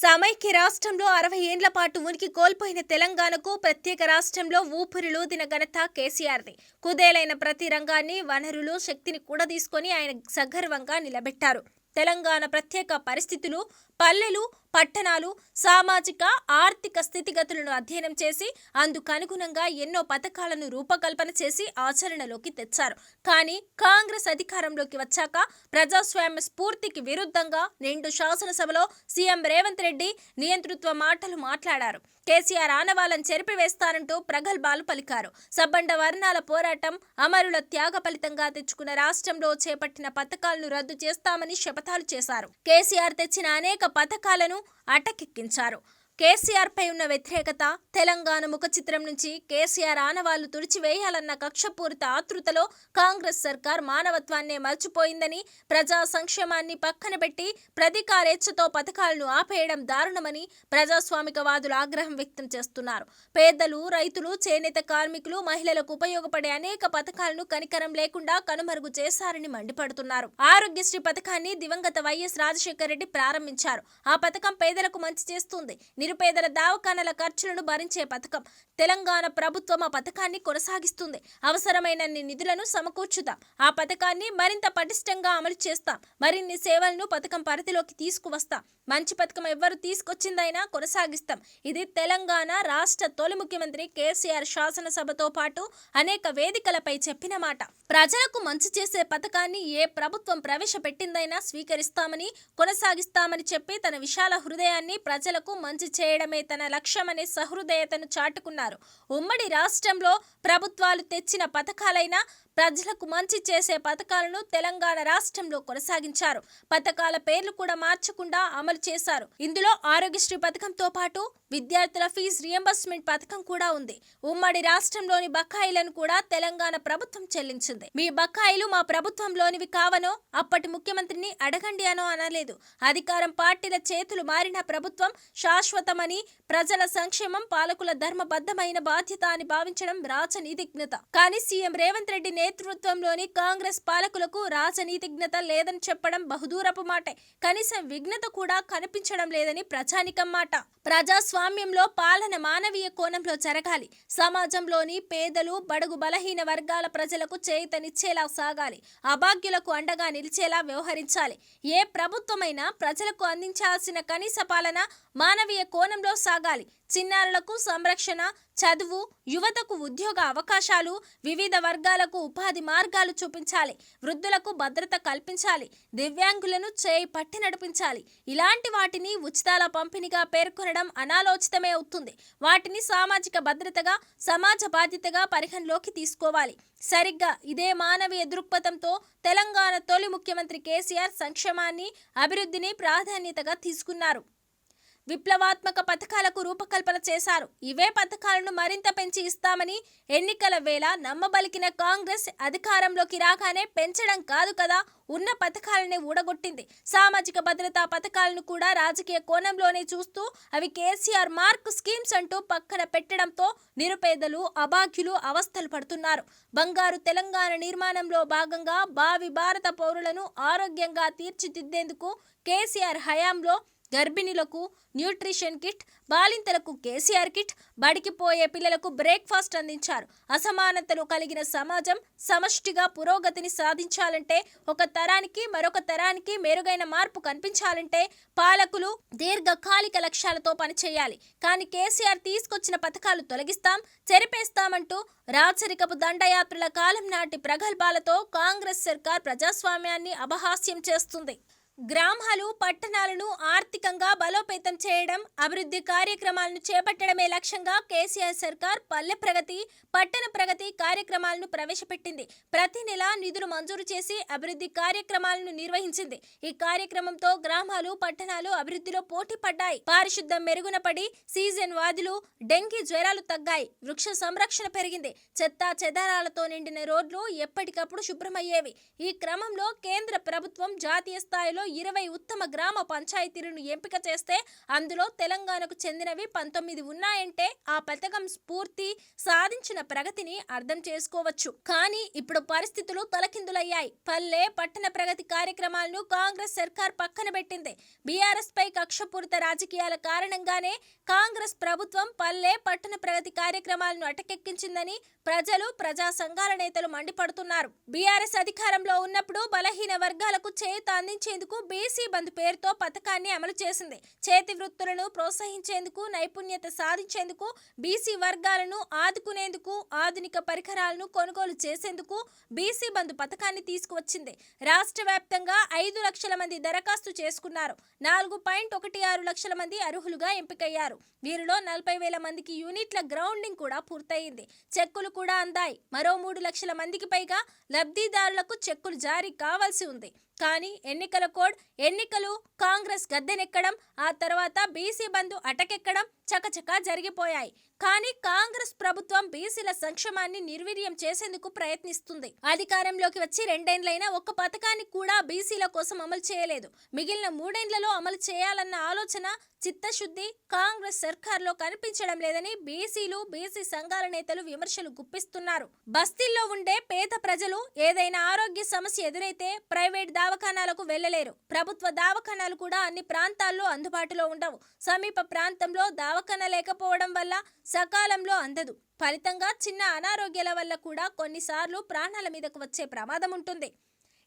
సమైక్య రాష్ట్రంలో అరవై ఏండ్ల పాటు ఉనికి కోల్పోయిన తెలంగాణకు ప్రత్యేక రాష్ట్రంలో ఊపిరిలూదిన ఘనత కేసీఆర్ది. కుదేలైన ప్రతి రంగాన్ని వనరులు శక్తిని కూడా తీసుకొని ఆయన సగర్వంగా నిలబెట్టారు. తెలంగాణ ప్రత్యేక పరిస్థితులు పల్లెలు పట్టణాలు సామాజిక ఆర్థిక స్థితిగతులను అధ్యయనం చేసి అందుకనుగుణంగా ఎన్నో పథకాలను రూపకల్పన చేసి ఆచరణలోకి తెచ్చారు. కానీ కాంగ్రెస్ అధికారంలోకి వచ్చాక ప్రజాస్వామ్య స్ఫూర్తికి విరుద్ధంగా నిండు శాసనసభలో సీఎం రేవంత్ రెడ్డి నియంతృత్వ మాటలు మాట్లాడారు. కేసీఆర్ ఆనవాలను చెరిపివేస్తారంటూ ప్రగల్భాలు పలికారు. సబ్బండ వర్ణాల పోరాటం అమరుల త్యాగ ఫలితంగా తెచ్చుకున్న రాష్ట్రంలో చేపట్టిన పథకాలను రద్దు చేస్తామని శపథాలు చేశారు. కేసీఆర్ తెచ్చిన అనేక పథకాలను అటకెక్కించారు. కేసీఆర్ పై ఉన్న వ్యతిరేకత తెలంగాణ ముఖ చిత్రం నుంచి కేసీఆర్ ఆనవాళ్ళు తుడిచివేయాలన్న కక్షపూరిత ఆతృతలో కాంగ్రెస్ సర్కార్ మానవత్వాన్నే మర్చిపోయిందని ప్రజా సంక్షేమాన్ని పక్కన పెట్టి ప్రతికారేచ్ఛతో పథకాలను ఆపేయడం దారుణమని ప్రజాస్వామికవాదులు ఆగ్రహం వ్యక్తం చేస్తున్నారు. పేదలు రైతులు చేనేత కార్మికులు మహిళలకు ఉపయోగపడే అనేక పథకాలను కనికరం లేకుండా కనుమరుగు చేశారని మండిపడుతున్నారు. ఆరోగ్యశ్రీ పథకాన్ని దివంగత వైఎస్ రాజశేఖర రెడ్డి ప్రారంభించారు. ఆ పథకం పేదలకు మంచి చేస్తుంది. నిరుపేదల దావకానల ఖర్చులను భరించే పథకం. తెలంగాణ ప్రభుత్వం ఆ పథకాన్ని కొనసాగిస్తుంది. అవసరమైనన్ని నిధులను సమకూర్చుతాం. ఆ పథకాన్ని మరింత పటిష్టంగా అమలు చేస్తాం. మరిన్ని సేవలను పథకం పరిధిలోకి తీసుకువస్తాం. మంచి పథకం ఎవ్వరు తీసుకొచ్చిందైనా కొనసాగిస్తాం. ఇది తెలంగాణ రాష్ట్ర తొలి ముఖ్యమంత్రి కేసీఆర్ శాసనసభతో పాటు అనేక వేదికలపై చెప్పిన మాట. ప్రజలకు మంచి చేసే పథకాన్ని ఏ ప్రభుత్వం ప్రవేశపెట్టిందైనా స్వీకరిస్తామని కొనసాగిస్తామని చెప్పి తన విశాల హృదయాన్ని ప్రజలకు మంచి చేయడమే తన లక్ష్యమనే సహృదయతను చాటుకున్నారు. ఉమ్మడి రాష్ట్రంలో ప్రభుత్వాలు తెచ్చిన పథకాలైనా ప్రజలకు మంచి చేసే పథకాలను తెలంగాణ రాష్ట్రంలో కొనసాగించారు. పథకాల పేర్లు కూడా మార్చకుండా అమలు చేశారు. ఇందులో ఆరోగ్యశ్రీ పథకంతో పాటు విద్యార్థుల ఫీజు రియంబర్స్మెంట్ పథకం కూడా ఉంది. ఉమ్మడి రాష్ట్రంలోని బకాయిలను కూడా తెలంగాణ ప్రభుత్వం చెల్లించింది. మీ బకాయిలు మా ప్రభుత్వంలోనివి కావనో అప్పటి ముఖ్యమంత్రిని అడగండి అనో అనలేదు. అధికారం పార్టీల చేతులు మారిన ప్రభుత్వం శాశ్వతమని ప్రజల సంక్షేమం పాలకుల ధర్మబద్ధమైన బాధ్యత అని భావించడం రాజనీతిజ్ఞత కానీ సీఎం రేవంత్ రెడ్డి నేతృత్వంలోని కాంగ్రెస్ పాలకులకు రాజనీతిజ్ఞత లేదని చెప్పడం బహుదూరపు మాటే. కనీసం విఘ్నత కూడా కనిపించడం లేదని ప్రజానికం మాట. ప్రజాస్వామ్యంలో పాలన మానవీయ కోణంలో జరగాలి. సమాజంలోని పేదలు బడుగు బలహీన వర్గాల ప్రజలకు చేతనిచ్చేలా సాగాలి. అభాగ్యులకు అండగా నిలిచేలా వ్యవహరించాలి. ఏ ప్రభుత్వమైనా ప్రజలకు అందించాల్సిన కనీస పాలన మానవీయ కోణంలో సాగాలి. చిన్నారులకు సంరక్షణ చదువు యువతకు ఉద్యోగ అవకాశాలు వివిధ వర్గాలకు ఉపాధి మార్గాలు చూపించాలి. వృద్ధులకు భద్రత కల్పించాలి. దివ్యాంగులను చేయి పట్టి నడిపించాలి. ఇలాంటి వాటిని ఉచితాల పంపిణీగా పేర్కొనడం అనాలోచితమే అవుతుంది. వాటిని సామాజిక భద్రతగా సమాజ బాధ్యతగా పరిగణలోకి తీసుకోవాలి. సరిగ్గా ఇదే మానవీయ దృక్పథంతో తెలంగాణ తొలి ముఖ్యమంత్రి కేసీఆర్ సంక్షేమాన్ని అభివృద్ధిని ప్రాధాన్యతగా తీసుకున్నారు. విప్లవాత్మక పథకాలకు రూపకల్పన చేశారు. ఇవే పథకాలను మరింత పెంచి ఇస్తామని ఎన్నికల వేళ నమ్మబలికిన కాంగ్రెస్ అధికారంలోకి రాగానే పెంచడం కాదు కదా ఉన్న పథకాలనే ఊడగొట్టింది. సామాజిక భద్రతా పథకాలను కూడా రాజకీయ కోణంలోనే చూస్తూ అవి కేసీఆర్ మార్క్ స్కీమ్స్ అంటూ పక్కన పెట్టడంతో నిరుపేదలు అభాగ్యులు అవస్థలు పడుతున్నారు. బంగారు తెలంగాణ నిర్మాణంలో భాగంగా భావి భారత పౌరులను ఆరోగ్యంగా తీర్చిదిద్దేందుకు కేసీఆర్ హయాంలో గర్భిణులకు న్యూట్రిషన్ కిట్ బాలింతలకు కేసీఆర్ కిట్ బడికిపోయే పిల్లలకు బ్రేక్ఫాస్ట్ అందించారు. అసమానతలు కలిగిన సమాజం సమష్టిగా పురోగతిని సాధించాలంటే ఒక తరానికి మరొక తరానికి మెరుగైన మార్పు కనిపించాలంటే పాలకులు దీర్ఘకాలిక లక్ష్యాలతో పనిచేయాలి. కానీ కేసీఆర్ తీసుకొచ్చిన పథకాలు తొలగిస్తాం చెరిపేస్తామంటూ రాచరికపు దండయాత్రల కాలం నాటి ప్రగల్భాలతో కాంగ్రెస్ సర్కార్ ప్రజాస్వామ్యాన్ని అపహాస్యం చేస్తుంది. గ్రామాలు పట్టణాలను ఆర్థికంగా బలోపేతం చేయడం అభివృద్ధి కార్యక్రమాలను చేపట్టడమే లక్ష్యంగా కేసీఆర్ సర్కార్ పల్లె ప్రగతి పట్టణ ప్రగతి కార్యక్రమాలను ప్రవేశపెట్టింది. ప్రతి నెల నిధులు మంజూరు చేసి అభివృద్ధి కార్యక్రమాలను నిర్వహించింది. ఈ కార్యక్రమంతో గ్రామాలు పట్టణాలు అభివృద్ధిలో పోటీ పడ్డాయి. పారిశుద్ధం మెరుగున పడి సీజన్ వ్యాధులు డెంగీ జ్వరాలు తగ్గాయి. వృక్ష సంరక్షణ పెరిగింది. చెత్త చెదారాలతో నిండిన రోడ్లు ఎప్పటికప్పుడు శుభ్రమయ్యేవి. ఈ క్రమంలో కేంద్ర ప్రభుత్వం జాతీయ స్థాయిలో ఇరవై ఉత్తమ గ్రామ పంచాయతీలను ఎంపిక చేస్తే అందులో తెలంగాణకు చెందినవి పంతొమ్మిది ఉన్నాయంటే ఆ పథకం స్ఫూర్తి సాధించిన ప్రగతిని అర్థం చేసుకోవచ్చు. కానీ ఇప్పుడు పరిస్థితులు తలకిందులయ్యాయి. పల్లె పట్టణ ప్రగతి కార్యక్రమాలను కాంగ్రెస్ సర్కార్ పక్కన పెట్టింది. బీఆర్ఎస్ పై కక్షపూరిత రాజకీయాల కారణంగానే కాంగ్రెస్ ప్రభుత్వం పల్లె పట్టణ ప్రగతి కార్యక్రమాలను అటకెక్కించిందని ప్రజలు ప్రజా సంఘాల నేతలు మండిపడుతున్నారు. బీఆర్ఎస్ అధికారంలో ఉన్నప్పుడు బలహీన వర్గాలకు చేత అందించేందుకు బీసీ బంధు పేరుతో పథకాన్ని అమలు చేసింది. చేతి వృత్తులను ప్రోత్సహించేందుకు నైపుణ్యత సాధించేందుకు బీసీ వర్గాలను ఆదుకునేందుకు ఆధునిక పరికరాలను కొనుగోలు చేసేందుకు బీసీ బంధు పథకాన్ని తీసుకువచ్చింది. రాష్ట్ర వ్యాప్తంగా ఐదు లక్షల మంది దరఖాస్తు చేసుకున్నారు. నాలుగు పాయింట్ ఒకటి ఆరు లక్షల మంది అర్హులుగా ఎంపికయ్యారు. వీరిలో నలభై వేల మందికి యూనిట్ల గ్రౌండింగ్ కూడా పూర్తయింది. చెక్కులు కూడా అందాయి. మరో మూడు లక్షల మందికి పైగా లబ్ధిదారులకు చెక్కులు జారీ కావాల్సి ఉంది. కానీ ఎన్నికల కోడ్ ఎన్నికలు కాంగ్రెస్ గద్దెనెక్కడం ఆ తర్వాత బీసీ బంధు అటకెక్కడం చకచకా జరిగిపోయాయి. కానీ కాంగ్రెస్ ప్రభుత్వం బీసీల సంక్షేమాన్ని నిర్వీర్యం చేసేందుకు ప్రయత్నిస్తుంది. అధికారంలోకి వచ్చి రెండేండ్లైనా ఒక్క పథకాన్ని కూడా బీసీల కోసం అమలు చేయలేదు. మిగిలిన మూడేండ్లలో అమలు చేయాలన్న ఆలోచన చిత్తశుద్ధి కాంగ్రెస్ సర్కార్లో కనిపించడం లేదని బీసీలు బీసీ సంఘాల నేతలు విమర్శలు గుప్పిస్తున్నారు. బస్తీల్లో ఉండే పేద ప్రజలు ఏదైనా ఆరోగ్య సమస్య ఎదురైతే ప్రైవేట్ దవాఖానాలకు వెళ్ళలేరు ప్రభుత్వ దవాఖానాలు కూడా అన్ని ప్రాంతాల్లో అందుబాటులో ఉండవు. సమీప ప్రాంతంలో దవాఖాన లేకపోవడం వల్ల సకాలంలో అందదు. ఫలితంగా చిన్న అనారోగ్యాల వల్ల కూడా కొన్నిసార్లు ప్రాణాల మీదకు వచ్చే ప్రమాదం ఉంటుంది.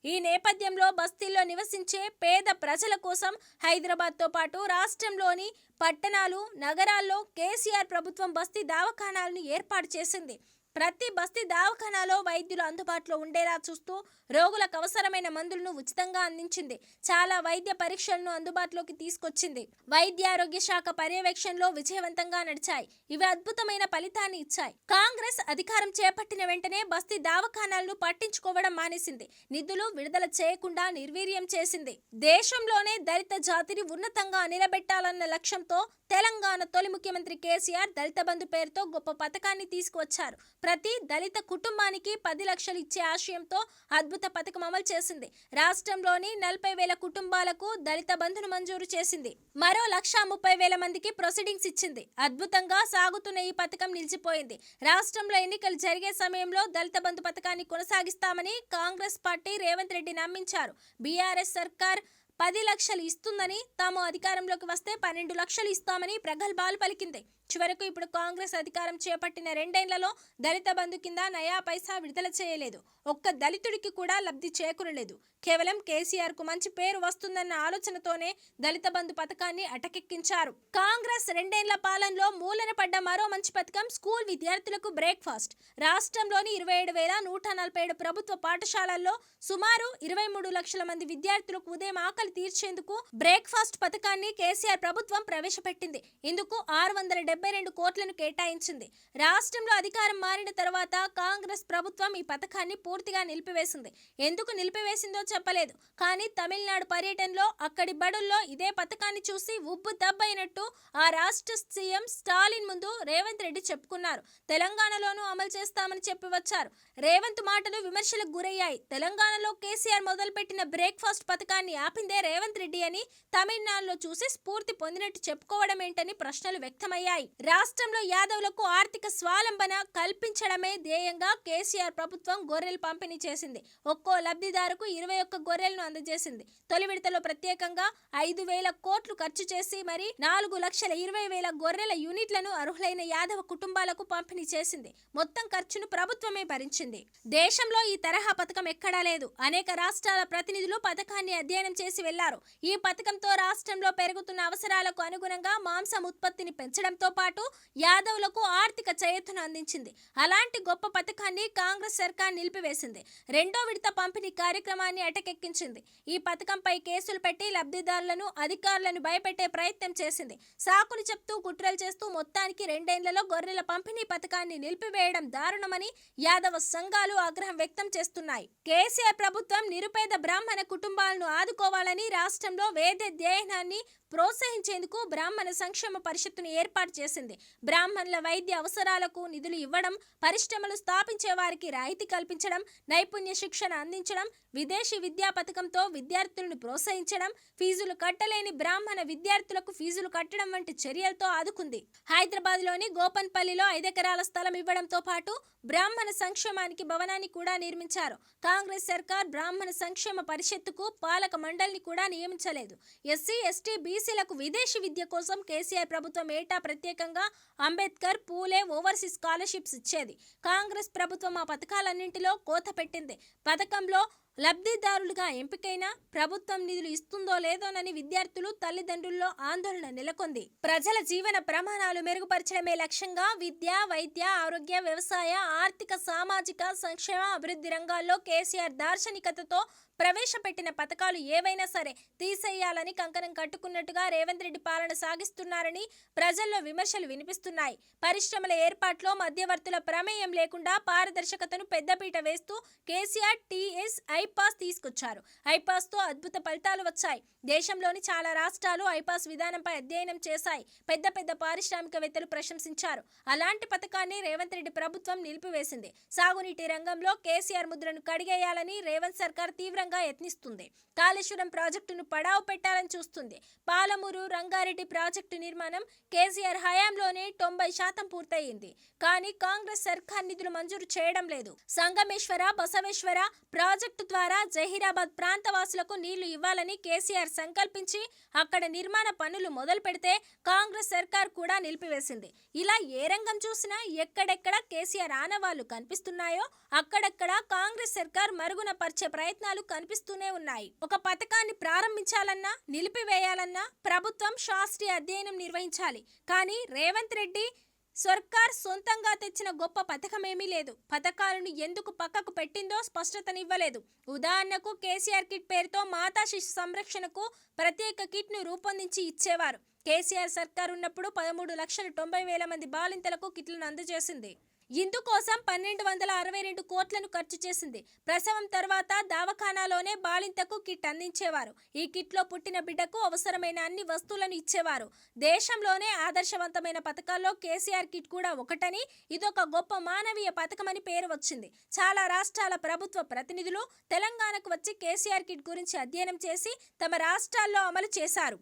ఈ నేపథ్యంలో బస్తీల్లో నివసించే పేద ప్రజల కోసం హైదరాబాద్తో పాటు రాష్ట్రంలోని పట్టణాలు నగరాల్లో కేసీఆర్ ప్రభుత్వం బస్తీ దవాఖానాలను ఏర్పాటు చేసింది. ప్రతి బస్తీ దవాఖానాలో వైద్యులు అందుబాటులో ఉండేలా చూస్తూ రోగులకు అవసరమైన మందులను ఉచితంగా అందించింది. చాలా వైద్య పరీక్షలను అందుబాటులోకి తీసుకొచ్చింది. వైద్య ఆరోగ్య శాఖ పర్యవేక్షణలో విజయవంతంగా నడిచాయి. ఇవి అద్భుతమైన ఫలితాన్ని ఇచ్చాయి. కాంగ్రెస్ అధికారం చేపట్టిన వెంటనే బస్తీ దవాఖానాలను పట్టించుకోవడం మానేసింది. నిధులు విడుదల చేయకుండా నిర్వీర్యం చేసింది. దేశంలోనే దళిత జాతిని ఉన్నతంగా నిలబెట్టాలన్న లక్ష్యంతో తెలంగాణ తొలి ముఖ్యమంత్రి కేసీఆర్ దళిత బంధు పేరుతో గొప్ప పథకాన్ని తీసుకువచ్చారు. ప్రతి దళిత కుటుంబానికి పది లక్షలు ఇచ్చే ఆశయంతో అద్భుత పథకం అమలు చేసింది. రాష్ట్రంలోని నలభై వేల కుటుంబాలకు దళిత బంధును మంజూరు చేసింది. మరో లక్ష ముప్పై వేల మందికి ప్రొసీడింగ్స్ ఇచ్చింది. అద్భుతంగా సాగుతున్న ఈ పథకం నిలిచిపోయింది. రాష్ట్రంలో ఎన్నికలు జరిగే సమయంలో దళిత బంధు పథకాన్ని కొనసాగిస్తామని కాంగ్రెస్ పార్టీ రేవంత్ రెడ్డి నమ్మించారు. బీఆర్ఎస్ సర్కార్ పది లక్షలు ఇస్తుందని తాము అధికారంలోకి వస్తే పన్నెండు లక్షలు ఇస్తామని ప్రగల్భాలు పలికింది. చివరకు ఇప్పుడు కాంగ్రెస్ అధికారం చేపట్టిన రెండేళ్ళలో దళిత బంధు కింద నయా పైసా విడుదల చేయలేదు. ఒక్క దళితుడికి కూడా లబ్ధి చేకూరలేదు. కేవలం కేసీఆర్కు మంచి పేరు వస్తుందన్న ఆలోచనతోనే దళిత బంధు పథకాన్ని అటకెక్కించారు. కాంగ్రెస్ రెండేళ్ళ పాలనలో మూలన పడ్డ మరో మంచి పథకం స్కూల్ విద్యార్థులకు బ్రేక్ఫాస్ట్. రాష్ట్రంలోని ఇరవై ఏడు వేల నూట నలభై ఏడు ప్రభుత్వ పాఠశాలల్లో సుమారు ఇరవై మూడు లక్షల మంది విద్యార్థులకు ఉదయం ఆకలి తీర్చేందుకు బ్రేక్ఫాస్ట్ పథకాన్ని కేసీఆర్ ప్రభుత్వం ప్రవేశపెట్టింది. ఇందుకు ఆరు వందల డెబ్బై రెండు కోట్లను కేటాయించింది. రాష్ట్రంలో అధికారం మారిన తర్వాత కాంగ్రెస్ ప్రభుత్వం ఈ పథకాన్ని పూర్తిగా నిలిపివేసింది. ఎందుకు నిలిపివేసిందో చెప్పలేదు. కానీ తమిళనాడు పర్యటనలో అక్కడి బడుల్లో ఇదే పథకాన్ని చూసి ఉబ్బు దబ్బైనట్టు ఆ రాష్ట్ర సీఎం స్టాలిన్ ముందు రేవంత్ రెడ్డి చెప్పుకున్నారు. తెలంగాణలోనూ అమలు చేస్తామని చెప్పి వచ్చారు. రేవంత్ మాటలు విమర్శలకు గురయ్యాయి. తెలంగాణలో కేసీఆర్ మొదలుపెట్టిన బ్రేక్ఫాస్ట్ పథకాన్ని ఆపిందే రేవంత్ రెడ్డి అని తమిళనాడులో చూసి స్ఫూర్తి పొందినట్టు చెప్పుకోవడం ఏంటని ప్రశ్నలు వ్యక్తమయ్యాయి. రాష్ట్రంలో యాదవులకు ఆర్థిక స్వాలంబన కల్పించడమే ధ్యేయంగా కేసీఆర్ ప్రభుత్వం గొర్రెలు పంపిణీ చేసింది. ఒక్కో లబ్ధిదారుకు ఇరవై ఒక్క గొర్రెలను అందజేసింది. తొలి విడతలో ప్రత్యేకంగా ఐదు వేల కోట్లు ఖర్చు చేసి మరి నాలుగు లక్షల ఇరవై వేల గొర్రెల యూనిట్లను అర్హులైన యాదవ కుటుంబాలకు పంపిణీ చేసింది. మొత్తం ఖర్చును ప్రభుత్వమే భరించింది. దేశంలో ఈ తరహా పథకం ఎక్కడా లేదు. అనేక రాష్ట్రాల ప్రతినిధులు పథకాన్ని అధ్యయనం చేసి వెళ్ళారు. ఈ పథకంతో రాష్ట్రంలో పెరుగుతున్న అవసరాలకు అనుగుణంగా మాంసం ఉత్పత్తిని పెంచడంతో పాటు యాదవ్లకు ఆర్థిక చేయూతను అందించింది. అలాంటి గొప్ప పథకాన్ని కాంగ్రెస్ సర్కార్ నిలిపివేసింది. రెండో విడత పంపిణీ కార్యక్రమాన్ని అటకెక్కించింది. ఈ పథకంపై కేసులు పెట్టి లబ్ధిదారులను అధికారులను భయపెట్టే ప్రయత్నం చేసింది. సాకులు చెప్తూ కుట్రలు చేస్తూ మొత్తానికి రెండేళ్ళలో గొర్రెల పంపిణీ పథకాన్ని నిలిపివేయడం దారుణమని యాదవ సంఘాలు ఆగ్రహం వ్యక్తం చేస్తున్నాయి. కేసీఆర్ ప్రభుత్వం నిరుపేద బ్రాహ్మణ కుటుంబాలను ఆదుకోవాలని రాష్ట్రంలో వేద ధ్యయనాన్ని ప్రోత్సహించేందుకు బ్రాహ్మణ సంక్షేమ పరిషత్తును ఏర్పాటు చేసింది. బ్రాహ్మణుల వైద్య అవసరాలకు నిధులు ఇవ్వడం పరిశ్రమలు స్థాపించే వారికి రాయితీ కల్పించడం నైపుణ్య శిక్షణ అందించడం విదేశీ విద్యా పథకంతో విద్యార్థులను ప్రోత్సహించడం ఫీజులు కట్టలేని బ్రాహ్మణ విద్యార్థులకు ఫీజులు కట్టడం వంటి చర్యలతో ఆదుకుంది. హైదరాబాద్లోని గోపన్పల్లిలో ఐదెకరాల స్థలం ఇవ్వడంతో పాటు బ్రాహ్మణ సంక్షేమానికి భవనాన్ని కూడా నిర్మించారు. కాంగ్రెస్ సర్కార్ బ్రాహ్మణ సంక్షేమ పరిషత్తుకు పాలక మండలిని కూడా నియమించలేదు. ఎస్సీ ఎస్టీ బీసీలకు విదేశీ విద్య కోసం కేసీఆర్ ప్రభుత్వం ఏటా ప్రత్యేక ప్రత్యేకంగా అంబేద్కర్ పూలే ఓవర్సీస్ స్కాలర్షిప్స్ ఇచ్చేది. కాంగ్రెస్ ప్రభుత్వం ఆ పథకాలన్నింటిలో కోత పెట్టింది. పథకంలో లబ్ధిదారులుగా ఎంపికైన ప్రభుత్వం నిధులు ఇస్తుందో లేదోనని విద్యార్థులు తల్లిదండ్రుల్లో ఆందోళన నెలకొంది. ప్రజల జీవన ప్రమాణాలు మెరుగుపరచడమే లక్ష్యంగా విద్య వైద్య ఆరోగ్య వ్యవసాయ ఆర్థిక సామాజిక సంక్షేమ అభివృద్ధి రంగాల్లో కేసీఆర్ దార్శనికతతో ప్రవేశపెట్టిన పథకాలు ఏవైనా సరే తీసేయాలని కంకణం కట్టుకున్నట్టుగా రేవంత్ రెడ్డి పాలన సాగిస్తున్నారని ప్రజల్లో విమర్శలు వినిపిస్తున్నాయి. పరిశ్రమల ఏర్పాట్లో మధ్యవర్తుల ప్రమేయం లేకుండా పారదర్శకతను పెద్దపీట వేస్తూ కేసీఆర్ టీఎస్ఐ ఐపాస్ తీసుకొచ్చారు. ఐపాస్తో అద్భుత ఫలితాలు వచ్చాయి. దేశంలోని చాలా రాష్ట్రాలు ఐపాస్ విధానంపై అధ్యయనం చేశాయి. పెద్ద పెద్ద పారిశ్రామికవేత్తలు ప్రశంసించారు. అలాంటి పథకాన్ని రేవంత్ రెడ్డి ప్రభుత్వం నిలిపివేసింది. సాగునీటి రంగంలో కేసీఆర్ ముద్రను కడిగేయాలని రేవంత్ సర్కార్ తీవ్రంగా యత్నిస్తుంది. కాళేశ్వరం ప్రాజెక్టును పడావు పెట్టాలని చూస్తుంది. పాలమూరు రంగారెడ్డి ప్రాజెక్టు నిర్మాణం కేసీఆర్ హయాంలోనే తొంభై శాతం పూర్తయింది. కానీ కాంగ్రెస్ సర్కార్ నిధులు మంజూరు చేయడం లేదు. సంగమేశ్వర బసవేశ్వర ప్రాజెక్టు ద్వారా జహీరాబాద్ ప్రాంతవాసులకు నీళ్ళు ఇవ్వాలని కేసీఆర్ సంకల్పించి అక్కడ నిర్మాణ పనులు మొదలు పెడితే కాంగ్రెస్ సర్కార్ కూడా నిలిపివేసింది. ఇలా ఏ రంగం చూసినా ఎక్కడెక్కడ కేసీఆర్ ఆనవాళ్ళు కనిపిస్తున్నాయో అక్కడక్కడ కాంగ్రెస్ సర్కార్ మరుగున పరిచే ప్రయత్నాలు కనిపిస్తూనే ఉన్నాయి. ఒక పథకాన్ని ప్రారంభించాలన్నా నిలిపివేయాలన్నా ప్రభుత్వం శాస్త్రీయ అధ్యయనం నిర్వహించాలి. కానీ రేవంత్ రెడ్డి సర్కార్ సొంతంగా తెచ్చిన గొప్ప పథకమేమీ లేదు. పథకాలను ఎందుకు పక్కకు పెట్టిందో స్పష్టతనివ్వలేదు. ఉదాహరణకు కేసీఆర్ కిట్ పేరుతో మాతా శిశు సంరక్షణకు ప్రత్యేక కిట్ను రూపొందించి ఇచ్చేవారు. కేసీఆర్ సర్కార్ ఉన్నప్పుడు పదమూడు లక్షల తొంభై వేల మంది బాలింతలకు కిట్లను అందజేసింది. ఇందుకోసం పన్నెండు వందల అరవై రెండు కోట్లను ఖర్చు చేసింది. ప్రసవం తర్వాత దవాఖానాలోనే బాలింతకు కిట్ అందించేవారు. ఈ కిట్లో పుట్టిన బిడ్డకు అవసరమైన అన్ని వస్తువులను ఇచ్చేవారు. దేశంలోనే ఆదర్శవంతమైన పథకాల్లో కేసీఆర్ కిట్ కూడా ఒకటని ఇదొక గొప్ప మానవీయ పథకమని పేరు వచ్చింది. చాలా రాష్ట్రాల ప్రభుత్వ ప్రతినిధులు తెలంగాణకు వచ్చి కేసీఆర్ కిట్ గురించి అధ్యయనం చేసి తమ రాష్ట్రాల్లో అమలు చేశారు.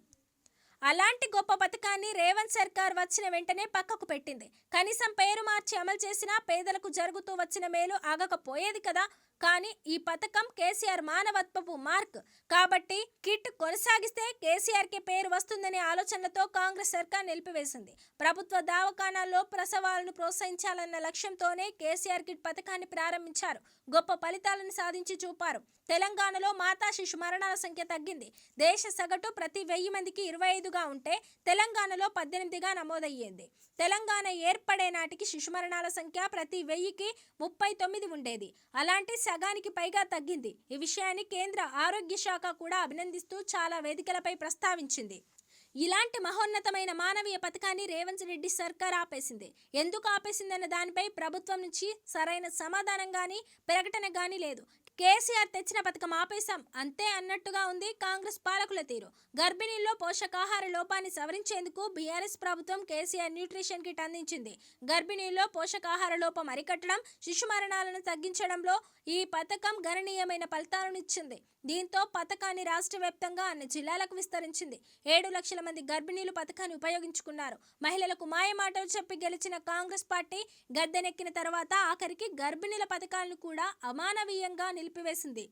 అలాంటి గొప్ప పథకాన్ని రేవంత్ సర్కార్ వచ్చిన వెంటనే పక్కకు పెట్టింది. కనీసం పేరు మార్చి అమలు చేసినా పేదలకు జరుగుతూ వచ్చిన మేలు ఆగకపోయేది కదా. కానీ ఈ పథకం కేసీఆర్ మానవత్వపు మార్క్. కాబట్టి కిట్ కొనసాగిస్తే కేసీఆర్కి పేరు వస్తుందనే ఆలోచనలతో కాంగ్రెస్ సర్కార్ నిలిపివేసింది. ప్రభుత్వ దవాఖానాల్లో ప్రసవాలను ప్రోత్సహించాలన్న లక్ష్యంతోనే కేసీఆర్ కిట్ పథకాన్ని ప్రారంభించారు. గొప్ప ఫలితాలను సాధించి చూపారు. తెలంగాణలో మాతా శిశు మరణాల సంఖ్య తగ్గింది. దేశ సగటు ప్రతి వెయ్యి మందికి ఇరవై ఐదుగా ఉంటే తెలంగాణలో పద్దెనిమిదిగా నమోదయ్యింది. తెలంగాణ ఏర్పడే నాటికి శిశు మరణాల సంఖ్య ప్రతి వెయ్యికి ముప్పై తొమ్మిది ఉండేది. అలాంటి సగానికి పైగా తగ్గింది. ఈ విషయాన్ని కేంద్ర ఆరోగ్య శాఖ కూడా అభినందిస్తూ చాలా వేదికలపై ప్రస్తావించింది. ఇలాంటి మహోన్నతమైన మానవీయ పథకాన్ని రేవంత్ రెడ్డి సర్కార్ ఆపేసింది. ఎందుకు ఆపేసిందన్న దానిపై ప్రభుత్వం నుంచి సరైన సమాధానం కానీ ప్రకటన కానీ లేదు. కేసీఆర్ తెచ్చిన పథకం ఆపేశాం. అంతే అన్నట్టుగా ఉంది కాంగ్రెస్ పాలకుల తీరు. గర్భిణీల్లో పోషకాహార లోపాన్ని సవరించేందుకు బీఆర్ఎస్ ప్రభుత్వం కేసీఆర్ న్యూట్రిషన్ కిట్ అందించింది గర్భిణీల్లో పోషకాహార లోపం అరికట్టడం శిశు మరణాలను తగ్గించడంలో ఈ పథకం గణనీయమైన ఫలితాలను ఇచ్చింది. దీంతో పథకాన్ని రాష్ట్ర వ్యాప్తంగా అన్ని జిల్లాలకు విస్తరించింది. ఏడు లక్షల మంది గర్భిణీలు పథకాన్ని ఉపయోగించుకున్నారు. మహిళలకు మాయమాటలు చెప్పి గెలిచిన కాంగ్రెస్ పార్టీ గద్దెనెక్కిన తర్వాత ఆఖరికి గర్భిణీల పథకాలను కూడా అమానవీయంగా నిలిపివేసింది.